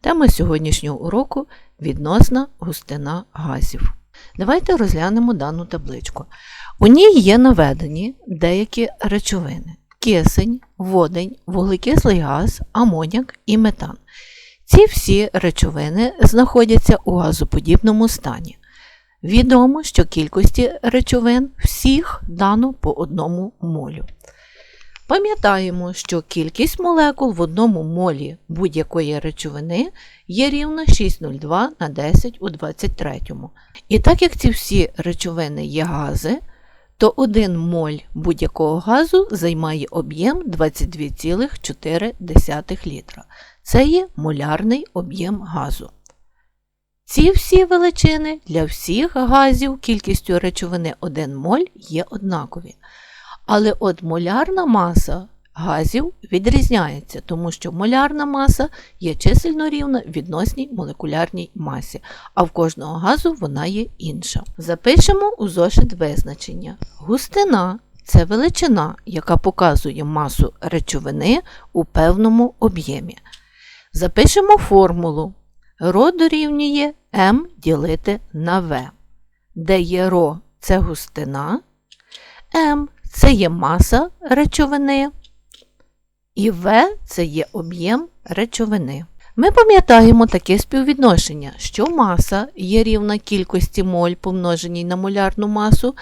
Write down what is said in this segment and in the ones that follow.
Тема сьогоднішнього уроку відносна густина газів. Давайте розглянемо дану табличку. У ній є наведені деякі речовини: кисень, водень, вуглекислий газ, амоняк і метан. Ці всі речовини знаходяться у газоподібному стані. Відомо, що кількості речовин всіх дано по одному молю. Пам'ятаємо, що кількість молекул в одному молі будь-якої речовини є рівна 6,02 на 10 у 23. І так як ці всі речовини є гази, то 1 моль будь-якого газу займає об'єм 22,4 літра. Це є молярний об'єм газу. Ці всі величини для всіх газів кількістю речовини 1 моль є однакові. Але от молярна маса газів відрізняється, тому що молярна маса є чисельно рівна відносній молекулярній масі, а в кожного газу вона є інша. Запишемо у зошит визначення. Густина це величина, яка показує масу речовини у певному об'ємі. Запишемо формулу. Ро дорівнює М ділити на В, де є ро це густина, М це є маса речовини, і В це є об'єм речовини. Ми пам'ятаємо таке співвідношення, що маса є рівна кількості моль помноженій на молярну масу,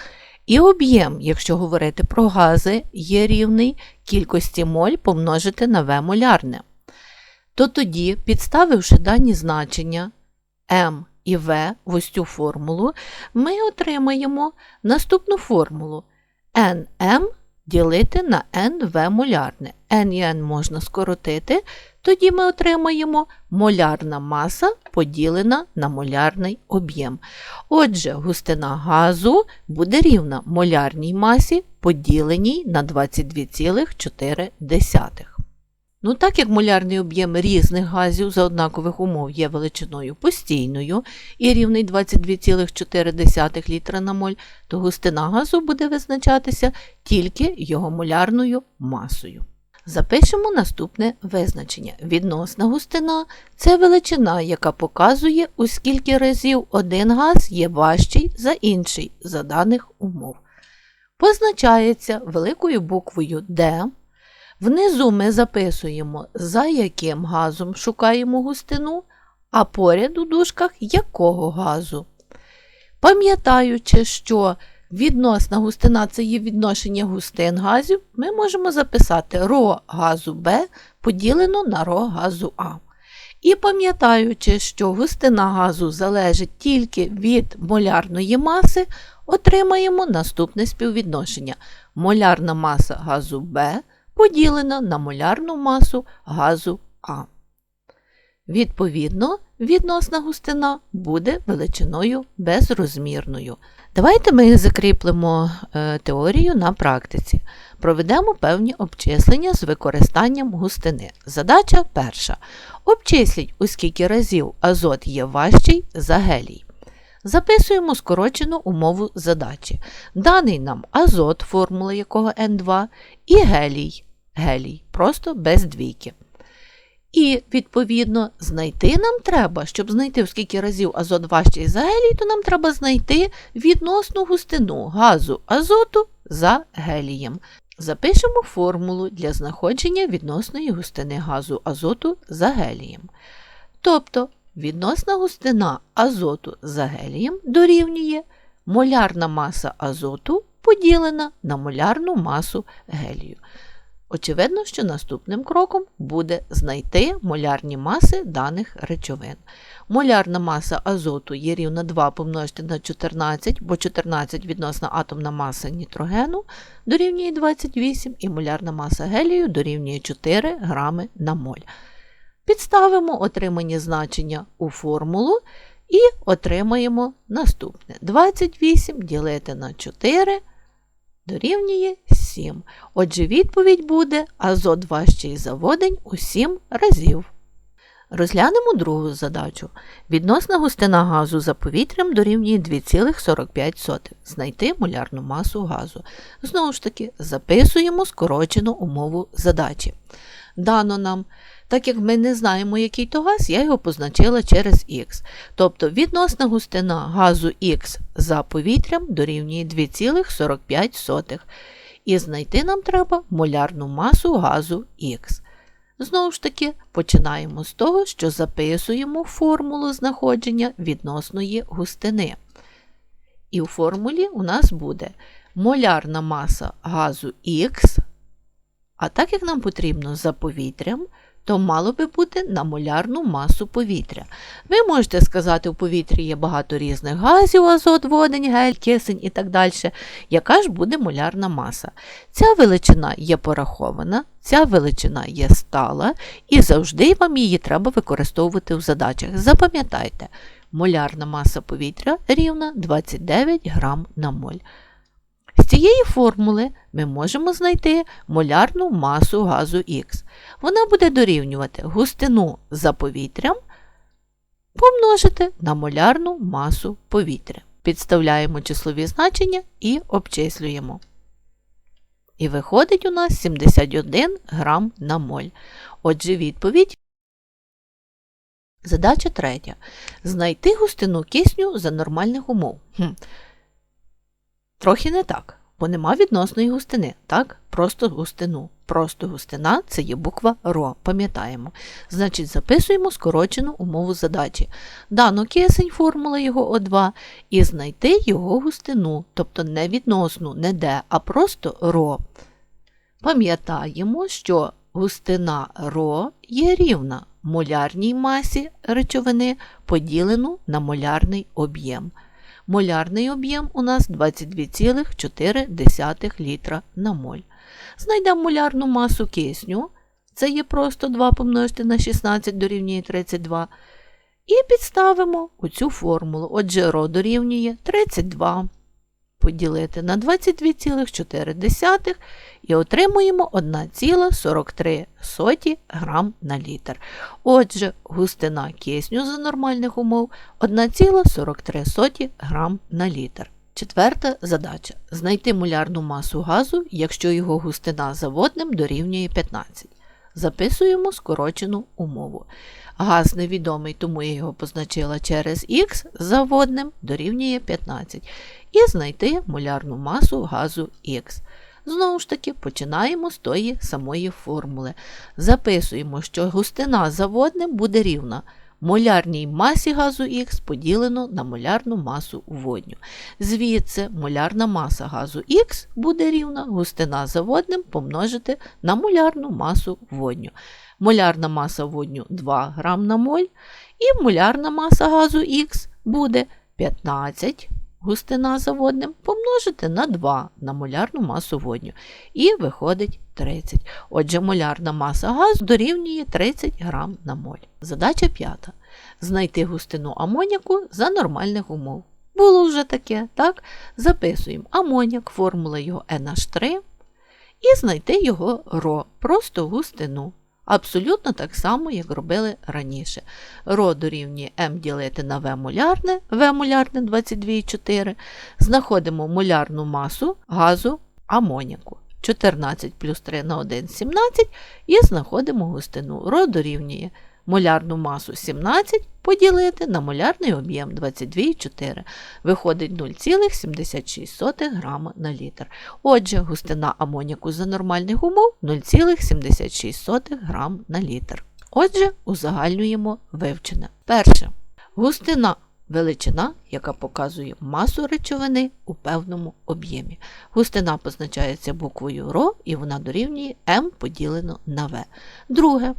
і об'єм, якщо говорити про гази, є рівний кількості моль помножити на В молярне. То тоді, підставивши дані значення М і В в ось цю формулу, ми отримаємо наступну формулу. NM ділити на NV молярне. N і N можна скоротити, тоді ми отримаємо молярна маса поділена на молярний об'єм. Отже, густина газу буде рівна молярній масі поділеній на 22,4. Ну, так як молярний об'єм різних газів за однакових умов є величиною постійною і рівний 22,4 літра на моль, то густина газу буде визначатися тільки його молярною масою. Запишемо наступне визначення. Відносна густина це величина, яка показує, у скільки разів один газ є важчий за інший за даних умов. Позначається великою буквою D. Внизу ми записуємо, за яким газом шукаємо густину, а поряд у дужках якого газу. Пам'ятаючи, що відносна густина це є відношення густин газів, ми можемо записати ро газу Б поділено на ро газу А. І пам'ятаючи, що густина газу залежить тільки від молярної маси, отримаємо наступне співвідношення. Молярна маса газу Б поділена на молярну масу газу А. Відповідно, відносна густина буде величиною безрозмірною. Давайте ми закріплемо е, теорію на практиці. Проведемо певні обчислення з використанням густини. Задача перша. Обчисліть, у скільки разів азот є важчий за гелій. Записуємо скорочену умову задачі. Даний нам азот, формула якого N2, і гелій гелій, просто без двійки. І, відповідно, знайти нам треба, щоб знайти, скільки разів азот важчий за гелій, то нам треба знайти відносну густину газу азоту за гелієм. Запишемо формулу для знаходження відносної густини газу азоту за гелієм. Тобто, відносна густина азоту за гелієм дорівнює молярна маса азоту поділена на молярну масу гелію. Очевидно, що наступним кроком буде знайти молярні маси даних речовин. Молярна маса азоту є рівна 2 помножити на 14, бо 14 відносна атомна маса нітрогену дорівнює 28 і молярна маса гелію дорівнює 4 грами на моль. Підставимо отримані значення у формулу і отримаємо наступне: 28 ділити на 4 дорівнює 7. Отже, відповідь буде азот важчий за водень у 7 разів. Розглянемо другу задачу. Відносна густина газу за повітрям дорівнює 2,45. Знайти молярну масу газу. Знову ж таки, записуємо скорочену умову задачі. Дано нам Так як ми не знаємо, який то газ, я його позначила через Х. Тобто відносна густина газу Х за повітрям дорівнює 2,45. І знайти нам треба молярну масу газу Х. Знову ж таки, починаємо з того, що записуємо формулу знаходження відносної густини. І у формулі у нас буде молярна маса газу Х, а так як нам потрібно за повітрям, то мало би бути на молярну масу повітря. Ви можете сказати, у повітрі є багато різних газів, азот, водень, гель, кисень і так далі. Яка ж буде молярна маса? Ця величина є порахована, ця величина є стала, і завжди вам її треба використовувати в задачах. Запам'ятайте, молярна маса повітря рівна 29 грам на моль. З цієї формули ми можемо знайти молярну масу газу Х. Вона буде дорівнювати густину за повітрям помножити на молярну масу повітря. Підставляємо числові значення і обчислюємо. І виходить у нас 71 грам на моль. Отже, відповідь. Задача третя. Знайти густину кисню за нормальних умов. Хм. Трохи не так, бо нема відносної густини, так? Просто густину. Просто густина це є буква РО, пам'ятаємо. Значить, записуємо скорочену умову задачі. Дано кисень, формула його О2, і знайти його густину, тобто не відносну, не де, а просто РО. Пам'ятаємо, що густина РО є рівна молярній масі речовини поділену на молярний об'єм. Молярний об'єм у нас 22,4 літра на моль. Знайдемо молярну масу кисню, це є просто 2 помножити на 16 дорівнює 32. І підставимо оцю формулу. Отже, ро дорівнює 32 поділити на 22,4 і отримуємо 1,43 грам на літр. Отже, густина кисню за нормальних умов 1,43 грам на літр. Четверта задача знайти молярну масу газу, якщо його густина за водним дорівнює 15. Записуємо скорочену умову. Газ невідомий, тому я його позначила через Х за водним дорівнює 15. І знайти молярну масу газу Х. Знову ж таки, починаємо з тої самої формули. Записуємо, що густина за водним буде рівна молярній масі газу Х поділено на молярну масу водню. Звідси молярна маса газу Х буде рівна густина за водним помножити на молярну масу водню. Молярна маса водню 2 грам на моль, і молярна маса газу Х буде 15 густина за водним помножити на 2 на молярну масу водню. І виходить 30. Отже, молярна маса газу дорівнює 30 грам на моль. Задача п'ята. Знайти густину амоніку за нормальних умов. Було вже таке, так? Записуємо амоняк, формула його NH3, і знайти його ро, просто густину. Абсолютно так само, як робили раніше. Ро дорівнює М ділити на В молярне, В молярне 22,4. Знаходимо молярну масу газу амоніку. 14 плюс 3 на 1 17 і знаходимо густину. Ро дорівнює молярну масу 17 поділити на молярний об'єм 22,4. Виходить 0,76 грама на літр. Отже, густина амоніку за нормальних умов 0,76 грам на літр. Отже, узагальнюємо вивчене. Перше. Густина величина, яка показує масу речовини у певному об'ємі. Густина позначається буквою РО і вона дорівнює М поділено на В. Друге.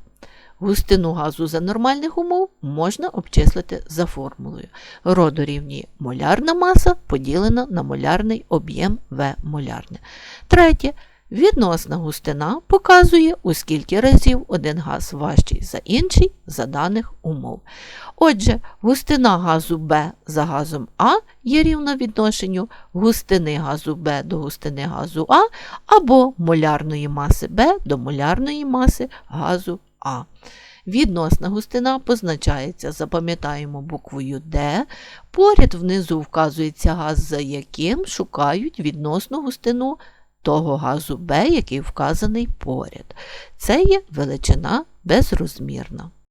Густину газу за нормальних умов можна обчислити за формулою. Ро дорівнює молярна маса поділена на молярний об'єм В молярне. Третє. Відносна густина показує, у скільки разів один газ важчий за інший за даних умов. Отже, густина газу Б за газом А є рівна відношенню густини газу Б до густини газу А або молярної маси Б до молярної маси газу А. Відносна густина позначається, запам'ятаємо буквою Д. Поряд внизу вказується газ, за яким шукають відносну густину того газу Б, який вказаний поряд. Це є величина безрозмірна.